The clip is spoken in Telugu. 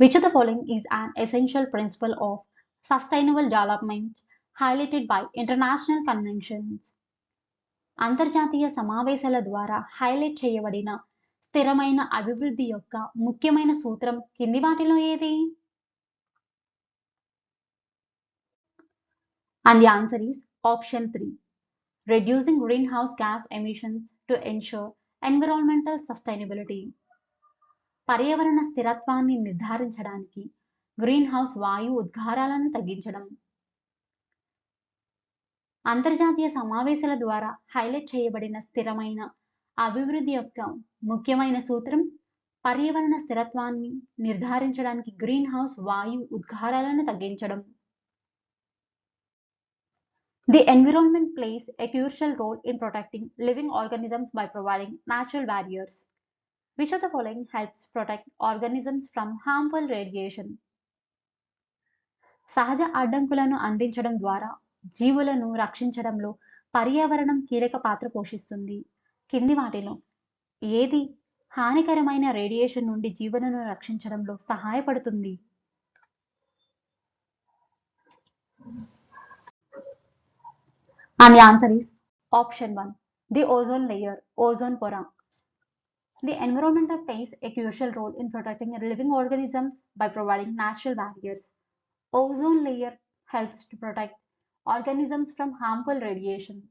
Which of the following is an essential principle of sustainable development highlighted by international conventions? అంతర్జాతీయ సమావేశాల ద్వారా హైలైట్ చేయబడిన స్థిరమైన అభివృద్ధి యొక్క ముఖ్యమైన సూత్రం కింది వాటిలో ఏది And the answer is option 3. Reducing greenhouse gas emissions to ensure environmental sustainability. పర్యావరణ స్థిరత్వాన్ని నిర్ధారించడానికి గ్రీన్ హౌస్ వాయు ఉద్గారాలను తగ్గించడం. అంతర్జాతీయ సమావేశాల ద్వారా హైలైట్ చేయబడిన స్థిరమైన అభివృద్ధి యొక్క ముఖ్యమైన సూత్రం పర్యావరణ స్థిరత్వాన్ని నిర్ధారించడానికి గ్రీన్ హౌస్ వాయు ఉద్గారాలను తగ్గించడం. The environment plays a crucial role in protecting living organisms by providing natural barriers Which of the following helps protect organisms from harmful radiation? సహజ అడ్డంకులను అందించడం ద్వారా జీవులను రక్షించడంలో పర్యావరణం కీలక పాత్ర పోషిస్తుంది కింది వాటిలో ఏది హానికరమైన రేడియేషన్ నుండి జీవులను రక్షించడంలో సహాయపడుతుంది And the answer is option 1. The ozone layer, ozone pora. The environment plays a crucial role in protecting living organisms by providing natural barriers. Ozone layer helps to protect organisms from harmful radiation.